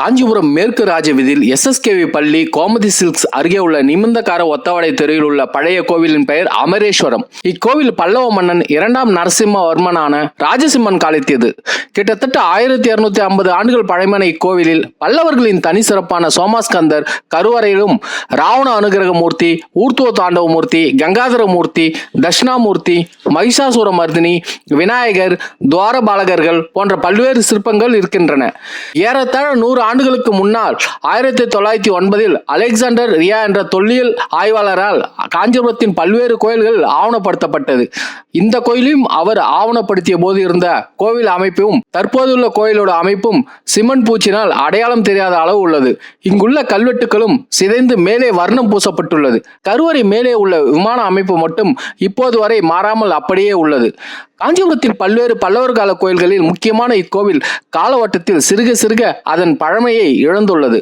காஞ்சிபுரம் மேற்கு ராஜவீதியில் எஸ்எஸ்கேவி பள்ளி கோமதி சில்க்ஸ் அருகே உள்ள நிமிந்தக்கார ஒத்தவடை தெருவில் உள்ள பழைய கோவிலின் பெயர் அமரேஸ்வரம். இக்கோவில் பல்லவ மன்னன் இரண்டாம் நரசிம்மவர்மனான ராஜசிம்மன் காலத்தியது. கிட்டத்தட்ட ஆயிரத்தி இருநூத்தி ஐம்பது ஆண்டுகள் பழமையான இக்கோவிலில் பல்லவர்களின் தனி சிறப்பான சோமாஸ்கந்தர் கருவறையிலும் ராவண அனுகிரக மூர்த்தி ஊர்த்துவ தாண்டவ மூர்த்தி கங்காதர மூர்த்தி தட்சிணாமூர்த்தி மகிஷாசுர மர்தினி விநாயகர் துவாரபாலகர்கள் போன்ற பல்வேறு சிற்பங்கள் இருக்கின்றன. ஏறத்தாழ நூறு ஆண்டுகளுக்கு முன்னால் ஆயிரத்தி தொள்ளாயிரத்தி ஒன்பதில் அலெக்சாண்டர் ரியா என்ற தொல்லியல் ஆய்வாளரால் காஞ்சிபுரத்தின் பல்வேறு கோயில்கள் ஆவணப்படுத்தப்பட்டது. இந்த கோயிலையும் அவர் ஆவணப்படுத்திய போது இருந்த கோவில் அமைப்பும் தற்போதுள்ள கோயிலோட அமைப்பும் சிமெண்ட் பூச்சினால் அடையாளம் தெரியாத அளவு உள்ளது. இங்குள்ள கல்வெட்டுகளும் சிதைந்து மேலே வர்ணம் பூசப்பட்டுள்ளது. கருவறை மேலே உள்ள விமான அமைப்பு மட்டும் இப்போது வரை மாறாமல் அப்படியே உள்ளது. காஞ்சிபுரத்தின் பல்வேறு பல்லவர் கால கோயில்களில் முக்கியமான இக்கோவில் காலவட்டத்தில் சிறுக சிறுக அதன் பழமையை இழந்துள்ளது.